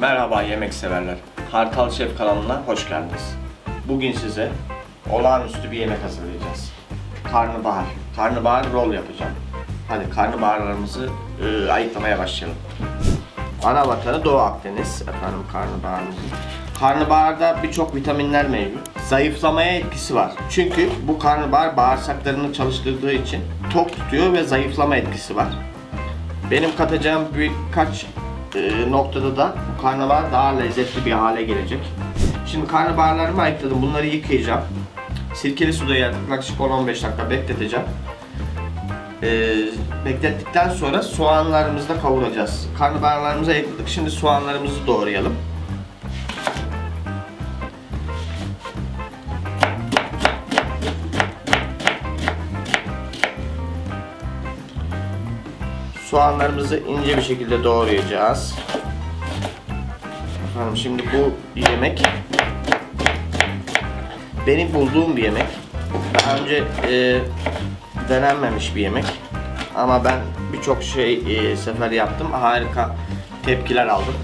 Merhaba yemek severler. Kartal Şef kanalına hoş geldiniz. Bugün size olağanüstü bir yemek hazırlayacağız. Karnabahar. Karnabahar rol yapacağım. Hadi karnabaharlarımızı e, ayıklamaya başlayalım. Ana vatanı Doğu Akdeniz. Efendim karnabaharımızın. Karnabaharda birçok vitaminler mevcut. Zayıflamaya etkisi var. Çünkü bu karnabahar bağırsaklarını çalıştırdığı için tok tutuyor ve zayıflama etkisi var. Benim katacağım birkaç e, noktada da bu karnabahar daha lezzetli bir hale gelecek. Şimdi karnabaharlarımı ayıkladım. Bunları yıkayacağım. Sirkeli suda yaklaşık 10-15 dakika bekleteceğim. E, beklettikten sonra soğanlarımızı da kavuracağız. Karnabaharlarımızı ayıkladık. Şimdi soğanlarımızı doğrayalım. Soğanlarımızı ince bir şekilde doğrayacağız. Efendim şimdi bu yemek benim bulduğum bir yemek. Daha önce e, denenmemiş bir yemek. Ama ben birçok şey e, sefer yaptım. Harika tepkiler aldım.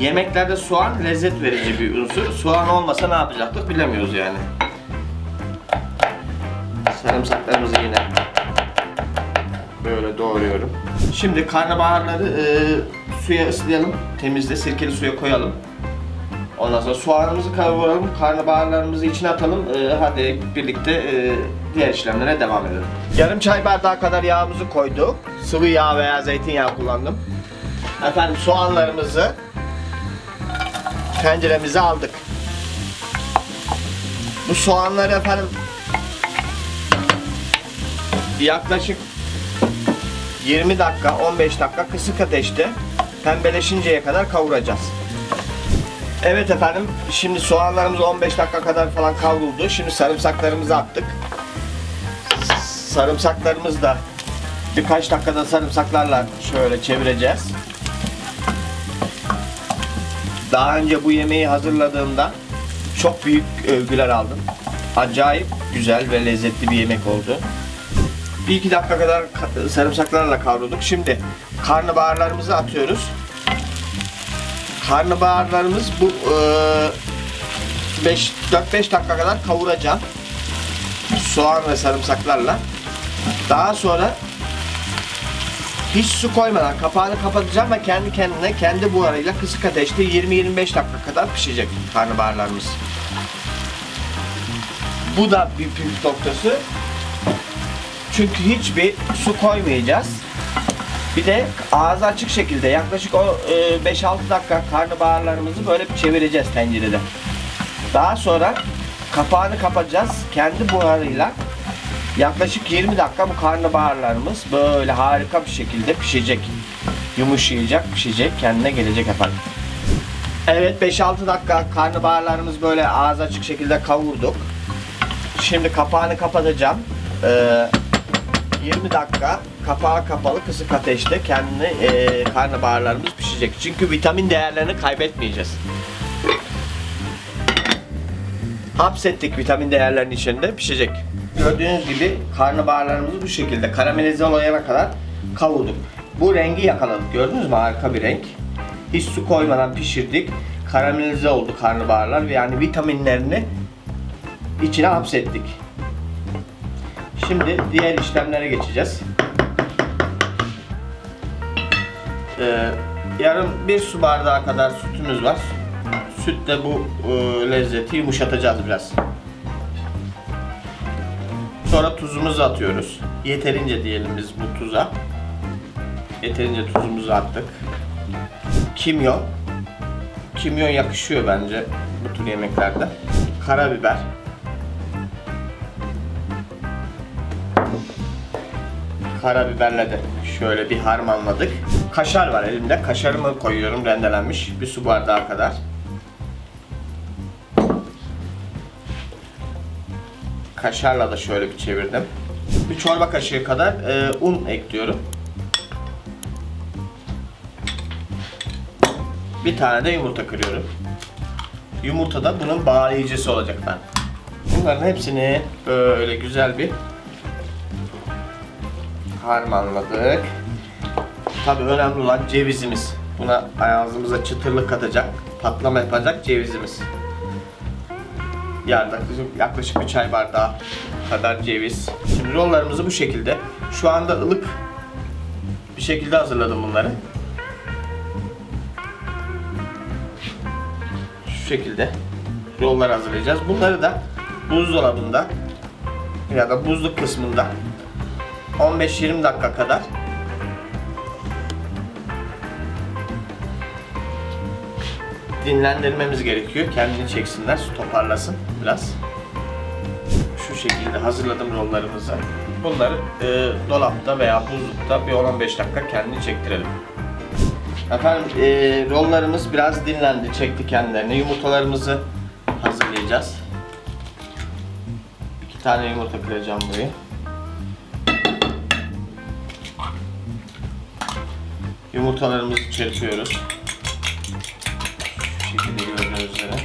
Yemeklerde soğan lezzet verici bir unsur. Soğan olmasa ne yapacaktık bilemiyoruz yani. Sarımsaklarımızı yine böyle doğruyorum. Şimdi karnabaharları e, suya ıslayalım. Temizle, sirkeli suya koyalım. Ondan sonra soğanımızı kavuralım, karnabaharlarımızı içine atalım. E, hadi birlikte e, diğer işlemlere devam edelim. Yarım çay bardağı kadar yağımızı koyduk. Sıvı yağ veya zeytinyağı kullandım. Efendim soğanlarımızı tenceremize aldık. Bu soğanları efendim yaklaşık 20 dakika, 15 dakika kısık ateşte pembeleşinceye kadar kavuracağız. Evet efendim, şimdi soğanlarımız 15 dakika kadar falan kavruldu. Şimdi sarımsaklarımızı attık. Sarımsaklarımız da birkaç dakikada sarımsaklarla şöyle çevireceğiz. Daha önce bu yemeği hazırladığımda çok büyük övgüler aldım. Acayip güzel ve lezzetli bir yemek oldu. Bir iki dakika kadar ka- sarımsaklarla kavrulduk. Şimdi karnabaharlarımızı atıyoruz. Karnabaharlarımız bu 5 4-5 dakika kadar kavuracağım. Soğan ve sarımsaklarla. Daha sonra hiç su koymadan kapağını kapatacağım ve kendi kendine kendi buharıyla kısık ateşte 20-25 dakika kadar pişecek karnabaharlarımız. Bu da bir püf noktası. Çünkü hiçbir su koymayacağız. Bir de ağzı açık şekilde yaklaşık o e, 5-6 dakika karnabaharlarımızı böyle bir çevireceğiz tencerede. Daha sonra kapağını kapatacağız. Kendi buharıyla yaklaşık 20 dakika bu karnabaharlarımız böyle harika bir şekilde pişecek. Yumuşayacak, pişecek, kendine gelecek efendim. Evet 5-6 dakika karnabaharlarımız böyle ağzı açık şekilde kavurduk. Şimdi kapağını kapatacağım. Ee, 20 dakika kapağı kapalı kısık ateşte kendini e, karnabaharlarımız pişecek. Çünkü vitamin değerlerini kaybetmeyeceğiz. Hapsettik vitamin değerlerinin içinde pişecek. Gördüğünüz gibi karnabaharlarımızı bu şekilde karamelize olana kadar kavurduk. Bu rengi yakaladık. Gördünüz mü? Harika bir renk. Hiç su koymadan pişirdik. Karamelize oldu karnabaharlar yani vitaminlerini içine hapsettik. Şimdi diğer işlemlere geçeceğiz. Ee, yarım bir su bardağı kadar sütümüz var. Sütle bu e, lezzeti yumuşatacağız biraz. Sonra tuzumuzu atıyoruz. Yeterince diyelim biz bu tuza. Yeterince tuzumuzu attık. Kimyon. Kimyon yakışıyor bence bu tür yemeklerde. Karabiber. Karabiberle de şöyle bir harmanladık. Kaşar var elimde. Kaşarımı koyuyorum rendelenmiş. Bir su bardağı kadar. Kaşarla da şöyle bir çevirdim. Bir çorba kaşığı kadar e, un ekliyorum. Bir tane de yumurta kırıyorum. Yumurta da bunun bağlayıcısı olacak ben. Bunların hepsini böyle güzel bir harmanladık. Tabii önemli olan cevizimiz. Buna ağzımıza çıtırlık katacak, patlama yapacak cevizimiz. Yaklaşık, yaklaşık bir çay bardağı kadar ceviz. Şimdi rollarımızı bu şekilde. Şu anda ılık bir şekilde hazırladım bunları. Şu şekilde rollar hazırlayacağız. Bunları da buzdolabında ya da buzluk kısmında 15-20 dakika kadar dinlendirmemiz gerekiyor. Kendini çeksinler, toparlasın biraz. Şu şekilde hazırladım rollarımızı. Bunları e, dolapta veya buzlukta bir 10-15 dakika kendini çektirelim. Efendim e, rollarımız biraz dinlendi, çekti kendilerini. Yumurtalarımızı hazırlayacağız. İki tane yumurta kıracağım buraya. Yumurtalarımızı çırpıyoruz. Şu şekilde gördüğünüz üzere.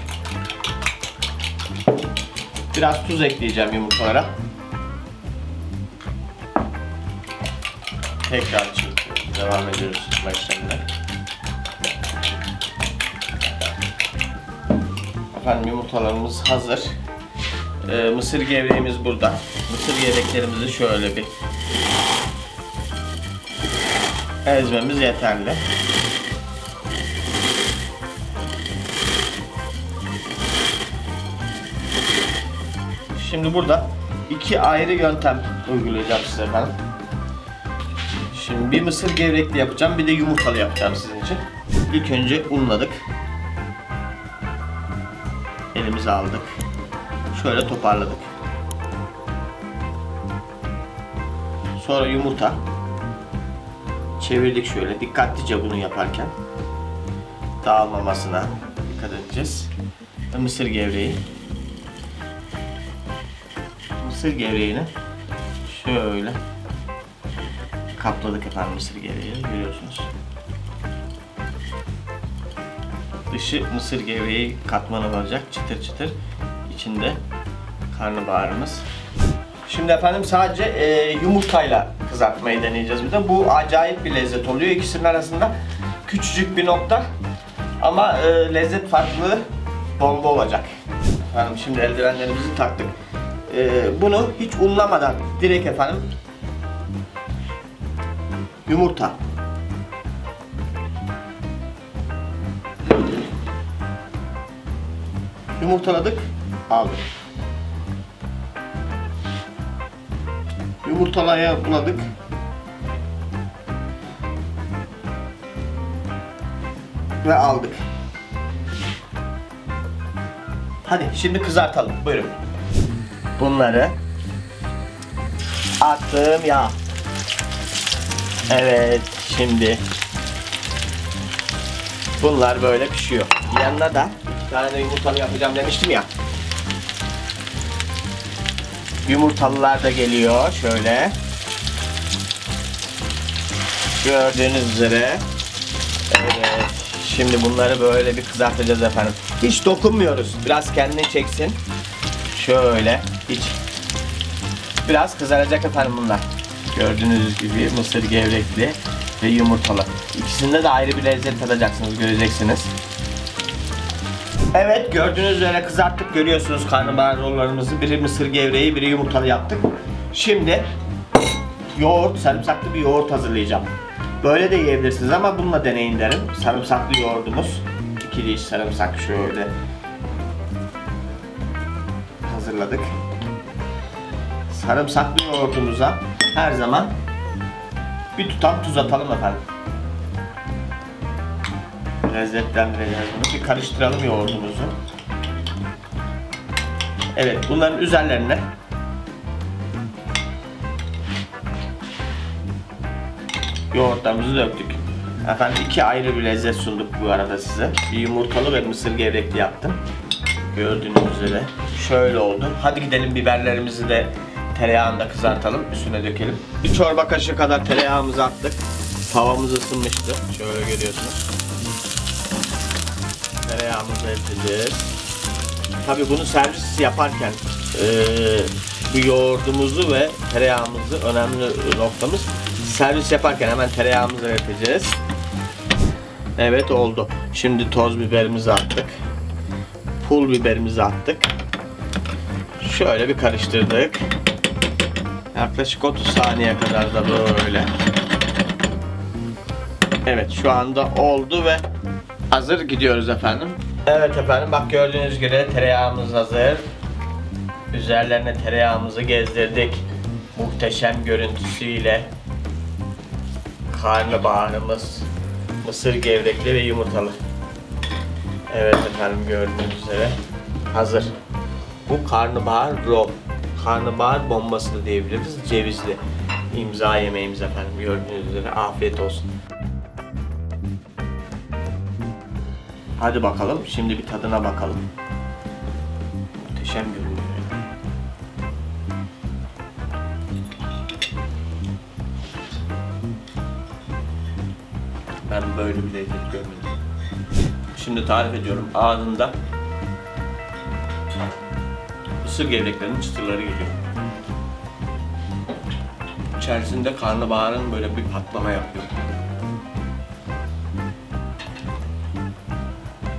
Biraz tuz ekleyeceğim yumurtalara. Tekrar çırpıyoruz. Devam ediyoruz işlemine. Efendim yumurtalarımız hazır. Ee, mısır gevreğimiz burada. Mısır gevreklerimizi şöyle bir ezmemiz yeterli. Şimdi burada iki ayrı yöntem uygulayacağım size efendim. Şimdi bir mısır gevrekli yapacağım, bir de yumurtalı yapacağım sizin için. İlk önce unladık. Elimize aldık. Şöyle toparladık. Sonra yumurta. Çevirdik şöyle dikkatlice bunu yaparken. Dağılmamasına dikkat edeceğiz. Ve mısır gevreği. Mısır gevreğini şöyle kapladık efendim mısır gevreği görüyorsunuz. Dışı mısır gevreği katmanı olacak çıtır çıtır. İçinde karnabaharımız. Şimdi efendim sadece e, yumurtayla kızartmayı deneyeceğiz bir de. Bu acayip bir lezzet oluyor. İkisinin arasında küçücük bir nokta ama e, lezzet farklılığı bomba olacak. Efendim şimdi eldivenlerimizi taktık. E, bunu hiç unlamadan direkt efendim yumurta yumurtaladık aldık. Yumurtalaya buladık. Ve aldık. Hadi şimdi kızartalım. Buyurun. Bunları attım ya. Evet, şimdi bunlar böyle pişiyor. Yanına da iki tane de yumurtalı yapacağım demiştim ya. Yumurtalılar da geliyor şöyle. Gördüğünüz üzere. Evet. Şimdi bunları böyle bir kızartacağız efendim. Hiç dokunmuyoruz. Biraz kendini çeksin. Şöyle. Hiç. Biraz kızaracak efendim bunlar. Gördüğünüz gibi mısır gevrekli ve yumurtalı. İkisinde de ayrı bir lezzet tadacaksınız, göreceksiniz. Evet gördüğünüz üzere kızarttık görüyorsunuz karnabahar rollarımızı. Biri mısır gevreği, biri yumurtalı yaptık. Şimdi yoğurt, sarımsaklı bir yoğurt hazırlayacağım. Böyle de yiyebilirsiniz ama bununla deneyin derim. Sarımsaklı yoğurdumuz. İki diş sarımsak şöyle hazırladık. Sarımsaklı yoğurdumuza her zaman bir tutam tuz atalım efendim. Lezzetlendireceğiz bunu. Bir karıştıralım yoğurdumuzu. Evet, bunların üzerlerine yoğurtlarımızı döktük. Efendim iki ayrı bir lezzet sunduk bu arada size. Bir yumurtalı ve mısır gevrekli yaptım. Gördüğünüz üzere şöyle oldu. Hadi gidelim biberlerimizi de tereyağında kızartalım, üstüne dökelim. Bir çorba kaşığı kadar tereyağımızı attık. Tavamız ısınmıştı. Şöyle görüyorsunuz. Tereyağımızı ekleyeceğiz. Tabii bunu servis yaparken eee, bu yoğurdumuzu ve tereyağımızı önemli noktamız servis yaparken hemen tereyağımızı ekleyeceğiz. Evet oldu. Şimdi toz biberimizi attık. Pul biberimizi attık. Şöyle bir karıştırdık. Yaklaşık 30 saniye kadar da böyle. Evet şu anda oldu ve hazır gidiyoruz efendim. Evet efendim bak gördüğünüz gibi tereyağımız hazır. Üzerlerine tereyağımızı gezdirdik. Muhteşem görüntüsüyle karnabaharımız, mısır gevrekli ve yumurtalı. Evet efendim gördüğünüz üzere hazır. Bu karnabahar roll. Karnabahar bombası da diyebiliriz. Cevizli. imza yemeğimiz efendim gördüğünüz üzere. Afiyet olsun. Hadi bakalım şimdi bir tadına bakalım. Muhteşem görünüyor. ya. Ben böyle bir lezzet görmedim. Şimdi tarif ediyorum. Ağzında mısır gevreklerinin çıtırları geliyor. İçerisinde karnabaharın böyle bir patlama yapıyor.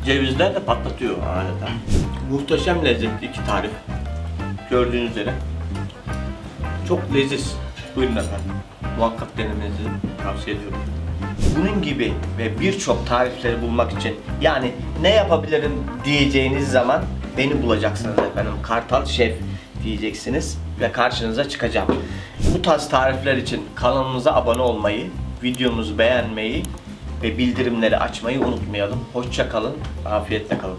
Cevizler de patlatıyor adeta. Muhteşem lezzetli iki tarif. Gördüğünüz üzere. Çok leziz. Buyurun efendim. Muhakkak denemenizi tavsiye ediyorum. Bunun gibi ve birçok tarifleri bulmak için yani ne yapabilirim diyeceğiniz zaman beni bulacaksınız efendim. Kartal Şef diyeceksiniz ve karşınıza çıkacağım. Bu tarz tarifler için kanalımıza abone olmayı, videomuzu beğenmeyi ve bildirimleri açmayı unutmayalım. Hoşça kalın, afiyetle kalın.